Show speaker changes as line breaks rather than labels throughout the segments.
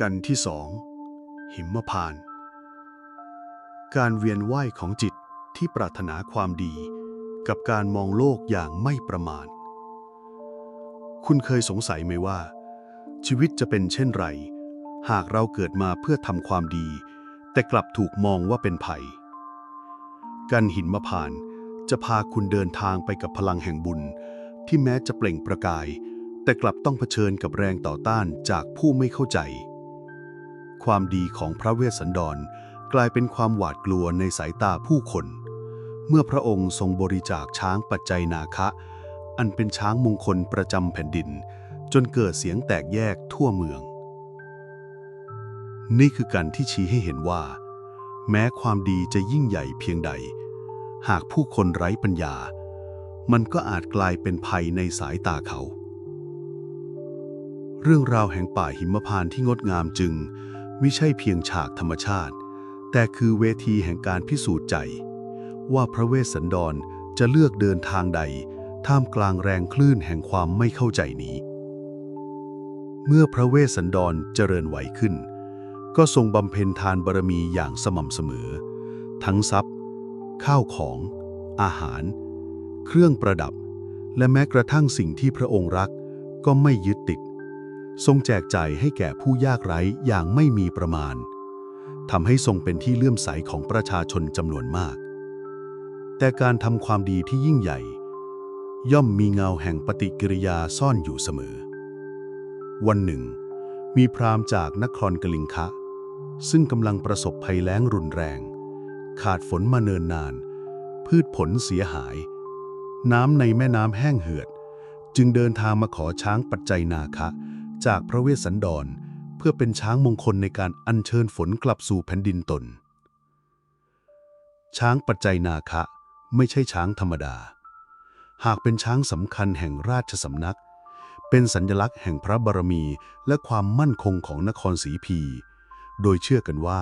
กันที่สองหิมพาน การเวียนว่ายของจิตที่ปรารถนาความดี กับการมองโลกอย่างไม่ประมาทคุณเคยสงสัยไหมว่า ชีวิตจะเป็นเช่นไร หากเราเกิดมาเพื่อทำความดี แต่กลับถูกมองว่าเป็นภัย กันหินมะพานจะพาคุณเดินทางไปกับพลังแห่งบุญ ที่แม้จะเปล่งประกาย แต่กลับต้องเผชิญกับแรงต่อต้านจากผู้ไม่เข้าใจ ความดีของพระเวสสันดร กลายเป็นความหวาดกลัวในสายตาผู้คน เมื่อพระองค์ทรงบริจาคช้างปัจจัยนาคะ อันเป็นช้างมงคลประจำแผ่นดิน จนเกิดเสียงแตกแยกทั่วเมือง นี่คือการที่ชี้ให้เห็นว่า แม้ความดีจะยิ่งใหญ่เพียงใด หากผู้คนไร้ปัญญา มันก็อาจกลายเป็นภัยในสายตาเขาเรื่องราวแห่งป่าหิมพานต์ที่งดงามจึง ไม่ใช่เพียงฉากธรรมชาติ แต่คือเวทีแห่งการพิสูจน์ใจ ว่าพระเวสสันดรจะเลือกเดินทางใด ท่ามกลางแรงคลื่นแห่งความไม่เข้าใจนี้ เมื่อพระเวสสันดรเจริญไหวขึ้น ก็ทรงบำเพ็ญทานบารมีอย่างสม่ำเสมอ ทั้งทรัพย์ ข้าวของ อาหาร เครื่องประดับ และแม้กระทั่งสิ่งที่พระองค์รักก็ไม่ยึดติด ทรงแจกจ่ายให้แก่ผู้ยากไร้อย่างไม่มีประมาณทำให้ทรงเป็นที่เลื่อมใสของประชาชนจำนวนมาก แต่การทำความดีที่ยิ่งใหญ่ ย่อมมีเงาแห่งปฏิกิริยาซ่อนอยู่เสมอ วันหนึ่ง มีพราหมณ์จากนครกลิงคะ ซึ่งกำลังประสบภัยแล้งรุนแรง ขาดฝนมาเนินนาน พืชผลเสียหาย น้ำในแม่น้ำแห้งเหือด จึงเดินทางมาขอช้างปัจจัยนาคะ จากพระเวสสันดร เพื่อเป็นช้างมงคลในการอัญเชิญฝนกลับสู่แผ่นดินตน ช้างปัจจัยนาคะไม่ใช่ช้างธรรมดา หากเป็นช้างสำคัญแห่งราชสำนัก เป็นสัญลักษณ์แห่งพระบารมีและความมั่นคงของนครศรีพี โดยเชื่อกันว่า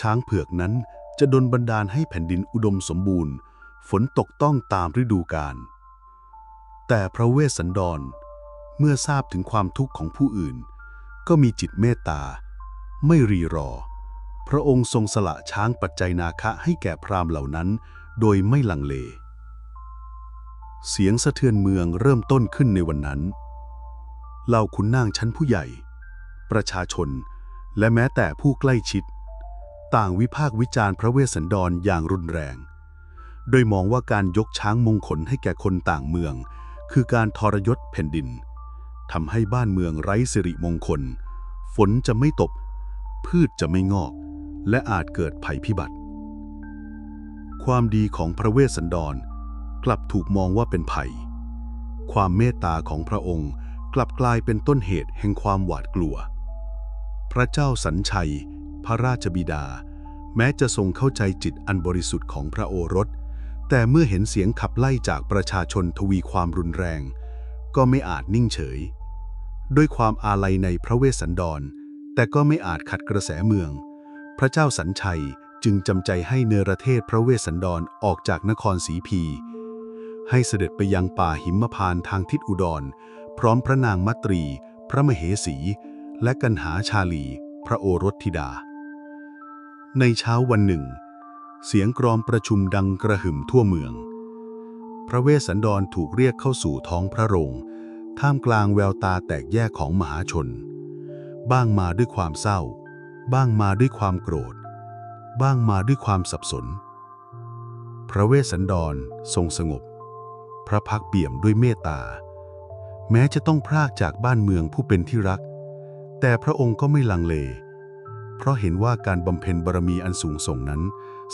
ช้างเผือกนั้นจะดลบันดาลให้แผ่นดินอุดมสมบูรณ์ ฝนตกต้องตามฤดูกาลแต่พระเวสสันดร เมื่อทราบถึงความทุกข์ของผู้อื่น ก็มีจิตเมตตา ไม่รีรอ พระองค์ทรงสละช้างปัจจัยนาคะให้แก่พราหมณ์เหล่านั้น โดยไม่ลังเล เสียงสะเทือนเมืองเริ่มต้นขึ้นในวันนั้นเหล่าขุนนางชั้นผู้ใหญ่ ประชาชน และแม้แต่ผู้ใกล้ชิด ต่างวิพากษ์วิจารณ์พระเวสสันดรอย่างรุนแรง โดยมองว่าการยกช้างมงคลให้แก่คนต่างเมือง คือการทรยศแผ่นดิน ทำให้บ้านเมืองไร้สิริมงคล ฝนจะไม่ตก พืชจะไม่งอก และอาจเกิดภัยพิบัติ ความดีของพระเวสสันดร กลับถูกมองว่าเป็นภัย ความเมตตาของพระองค์กลับกลายเป็นต้นเหตุแห่งความหวาดกลัว พระเจ้าสัญชัย พระราชบิดา แม้จะทรงเข้าใจจิตอันบริสุทธิ์ของพระโอรส แต่เมื่อเห็นเสียงขับไล่จากประชาชนทวีความรุนแรง ก็ไม่อาจนิ่งเฉย ด้วยความอาลัยในพระเวสสันดร แต่ก็ไม่อาจขัดกระแสเมือง พระเจ้าสัญชัยจึงจำใจให้เนรเทศพระเวสสันดรออกจากนครศรีพี ให้เสด็จไปยังป่าหิมพานต์ทางทิศอุดร พร้อมพระนางมัตรี พระมเหสี และกันหาชาลี พระโอรสธิดา ในเช้าวันหนึ่ง เสียงกรอมประชุมดังกระหึ่มทั่วเมือง พระเวสสันดรถูกเรียกเข้าสู่ท้องพระโรง ท่ามกลางแววตาแตกแยกของมหาชน บ้างมาด้วยความเศร้า บ้างมาด้วยความโกรธ บ้างมาด้วยความสับสน พระเวสสันดรทรงสงบ พระพักเปี่ยมด้วยเมตตา แม้จะต้องพรากจากบ้านเมืองผู้เป็นที่รัก แต่พระองค์ก็ไม่ลังเล เพราะเห็นว่าการบำเพ็ญบารมีอันสูงส่งนั้น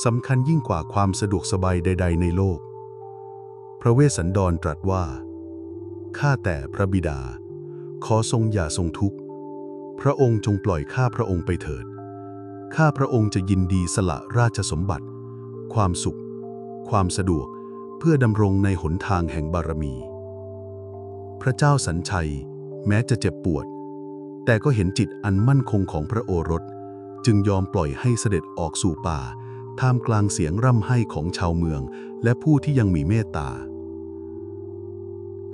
สำคัญยิ่งกว่าความสะดวกสบายใด ๆ ในโลก พระเวสสันดรตรัสว่า ข้าแต่พระบิดา ขอทรงอย่าทรงทุกข์ พระองค์จงปล่อยข้าพระองค์ไปเถิด ข้าพระองค์จะยินดีสละราชสมบัติ ความสุข ความสะดวกเพื่อดำรงในหนทางแห่งบารมี พระเจ้าสัญชัย แม้จะเจ็บปวด แต่ก็เห็นจิตอันมั่นคงของพระโอรส จึงยอมปล่อยให้เสด็จออกสู่ป่า ท่ามกลางเสียงร่ำไห้ของชาวเมือง และผู้ที่ยังมีเมตตา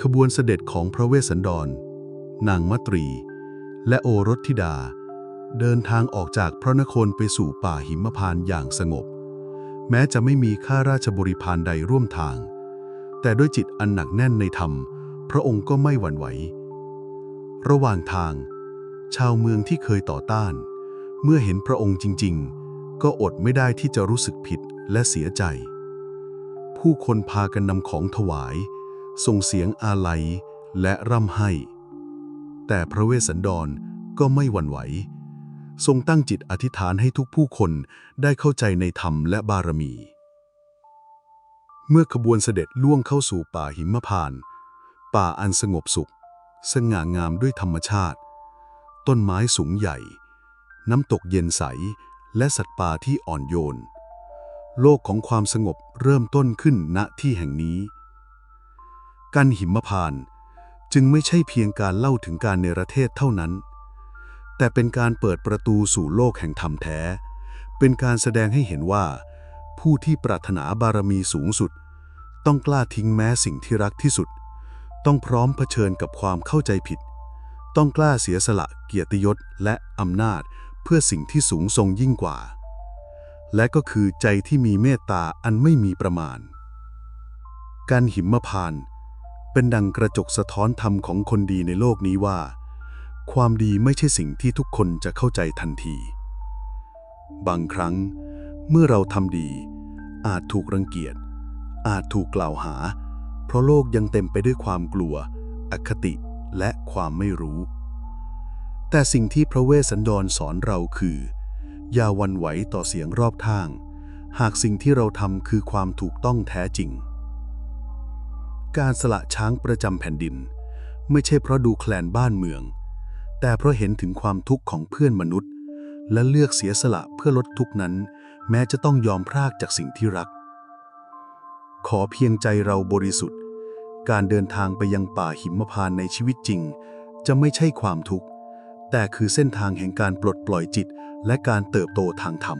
ขบวนเสด็จของพระเวสสันดร นางมัตรี และโอรสธิดา เดินทางออกจากพระนครไปสู่ป่าหิมพานต์อย่างสงบ แม้จะไม่มีข้าราชบริพารใดร่วมทาง แต่ด้วยจิตอันหนักแน่นในธรรม พระองค์ก็ไม่หวั่นไหว ระหว่างทาง ชาวเมืองที่เคยต่อต้าน เมื่อเห็นพระองค์จริง ๆ ก็อดไม่ได้ที่จะรู้สึกผิดและเสียใจ ผู้คนพากันนำของถวาย ส่งเสียงอาลัยและร่ำไห้ แต่พระเวสสันดรก็ไม่หวั่นไหว ทรงตั้งจิตอธิษฐานให้ทุกผู้คนได้เข้าใจในธรรมและบารมี เมื่อขบวนเสด็จล่วงเข้าสู่ป่าหิมพานต์ป่าอันสงบสุข สง่างามด้วยธรรมชาติ ต้นไม้สูงใหญ่ น้ำตกเย็นใส และสัตว์ป่าที่อ่อนโยน โลกของความสงบเริ่มต้นขึ้นณที่แห่งนี้ การหิมพานต์จึงไม่ใช่เพียงการเล่าถึงการเนรเทศเท่านั้น แต่เป็นการเปิดประตูสู่โลกแห่งธรรมแท้ เป็นการแสดงให้เห็นว่า ผู้ที่ปรารถนาบารมีสูงสุด ต้องกล้าทิ้งแม้สิ่งที่รักที่สุด ต้องพร้อมเผชิญกับความเข้าใจผิด ต้องกล้าเสียสละเกียรติยศและอำนาจเพื่อสิ่งที่สูงทรงยิ่งกว่า และก็คือใจที่มีเมตตาอันไม่มีประมาณ การหิมพานต์ เป็นดังกระจกสะท้อนธรรมของคนดีในโลกนี้ว่า ความดีไม่ใช่สิ่งที่ทุกคนจะเข้าใจทันที บางครั้ง เมื่อเราทำดี อาจถูกรังเกียจ อาจถูกกล่าวหา เพราะโลกยังเต็มไปด้วยความกลัว อคติและความไม่รู้ แต่สิ่งที่พระเวสสันดรสอนเราคือ อย่าวันไหวต่อเสียงรอบข้าง หากสิ่งที่เราทำคือความถูกต้องแท้จริง การสละช้างประจำแผ่นดิน ไม่ใช่เพราะดูแคลนบ้านเมือง แต่เพราะเห็นถึงความทุกข์ของเพื่อนมนุษย์ และเลือกเสียสละเพื่อลดทุกข์นั้น แม้จะต้องยอมพรากจากสิ่งที่รัก ขอเพียงใจเราบริสุทธิ์ การเดินทางไปยังป่าหิมพานต์ในชีวิตจริง จะไม่ใช่ความทุกข์ แต่คือเส้นทางแห่งการปลดปล่อยจิตและการเติบโตทางธรรม